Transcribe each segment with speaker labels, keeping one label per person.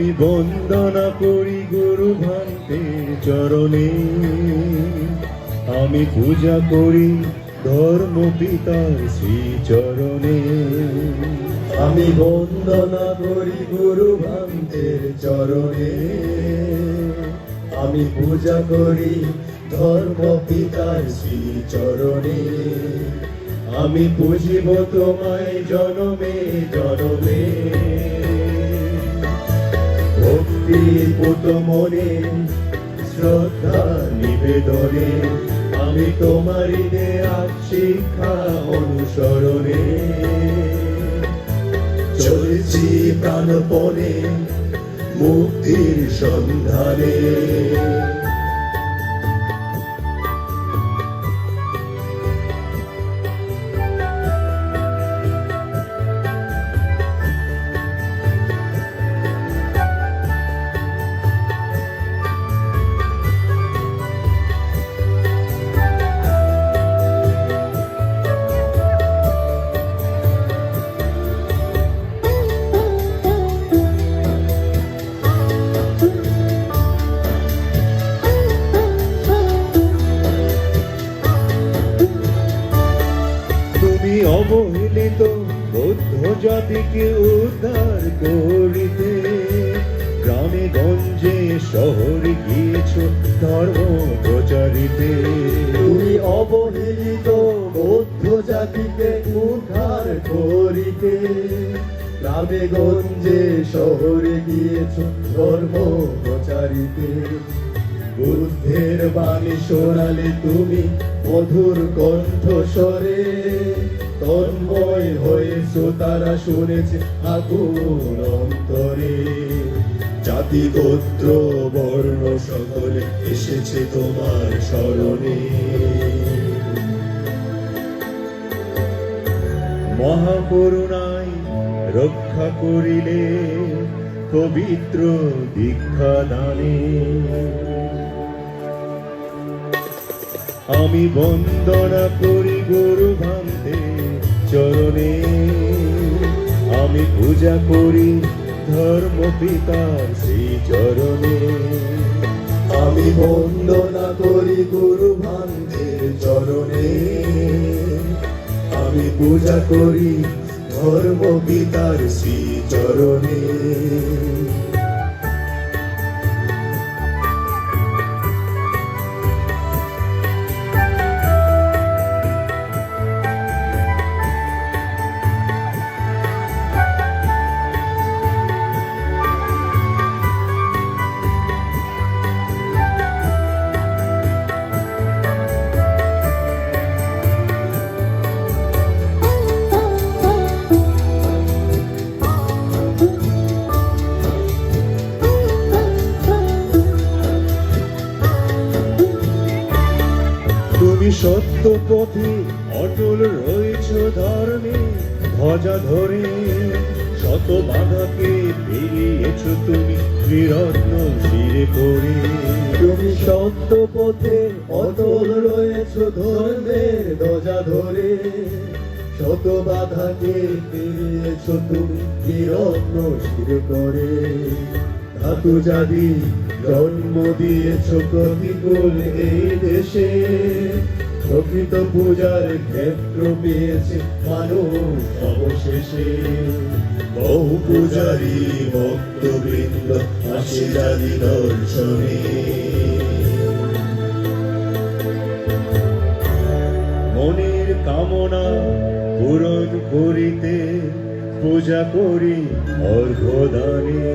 Speaker 1: আমি বন্দনা করি গুরু ভান্তের চরণে। আমি পূজা করি ধর্ম পিতার শ্রী চরণে
Speaker 2: আমি বন্দনা করি গুরু ভান্তের চরণে। আমি পূজা করি ধর্ম পিতার শ্রী চরণে আমি পুজিব তোমায় জনমে জনমে। মনে শ্রদ্ধা নিবেদনে আমি তোমারই দেয়া শিক্ষা অনুসরণে। চলছি প্রাণপণে মুক্তির সন্ধানে।
Speaker 1: জাতিকে উদ্ধার করিতে গ্রামে, গঞ্জে, শহরে গিয়েছ, ধর্ম প্রচারিতে।
Speaker 2: তুমি অবহেলিত বৌদ্ধ জাতিকে উদ্ধার করিতে। গ্রামে, গঞ্জে, শহরে গিয়েছ, ধর্ম প্রচারিতে। বুদ্ধের বাণী শোনালে তুমি মধুর কণ্ঠস্বরে তন্ময় হয়েছ তারা শুনেছে আগুন অন্তরে। জাতি গোত্র বর্ণ সকলে এসেছে তোমার স্মরণে।
Speaker 1: মহাকরুণায় রক্ষা করিলে পবিত্র দীক্ষা দানে। আমি বন্দনা করি গুরু ভান্তে চরণে আমি পূজা করি ধর্ম পিতার সেই চরণে।
Speaker 2: আমি বন্দনা করি গুরু ভান্তের চরণে। আমি পূজা করি ধর্ম পিতার শ্রী চরণে।
Speaker 1: তুমি সত্য পথে অটল রয়েছ ধর্মে। ধ্বজা ধরে শত বাধাকে পেরিয়েছ তুমি ত্রিরত্ন শিরে করে
Speaker 2: তুমি সত্য পথে অটল রয়েছ ধর্মের ধ্বজা ধরে। শত বাধাকে পেরিয়েছ তুমি বিরত্ন শির করে ধাতু জাতি জন্ম দিয়েছ প্রতিকূল এই দেশে। প্রকৃত পূজার ক্ষেত্র পেয়েছে মানুষ অবশেষে। বহু পূজারী ভক্তবৃন্দ আসে জাতি দর্শনে।
Speaker 1: মনের কামনা পূরণ করিতে পূজা করি অর্ঘদানে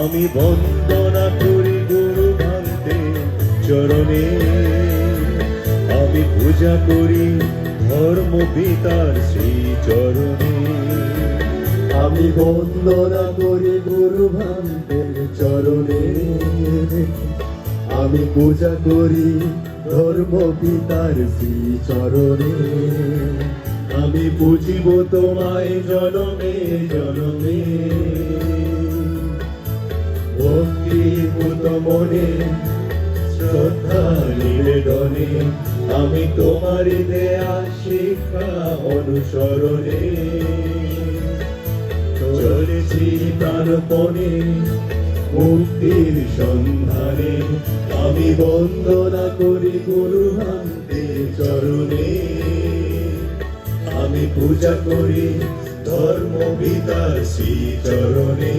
Speaker 1: আমি বন্দনা করি গুরু ভান্তে চরণে। আমি পূজা করি ধর্ম পিতার শ্রী চরণে
Speaker 2: আমি বন্দনা করি গুরু ভান্তের চরণে। আমি পূজা করি ধর্ম পিতার শ্রী চরণে আমি পুজিব তোমায় জনমে জনমে। ভক্তি পুত মনে, শ্রদ্ধা নিবেদনে আমি তোমার দেয়া শিক্ষা অনুসরণে চলেছি প্রাণ
Speaker 1: সমর্পণে মুক্তির সন্ধানে আমি বন্দনা করি গুরু হান্তে চরণে। আমি পূজা করি ধর্ম শ্রী চরণে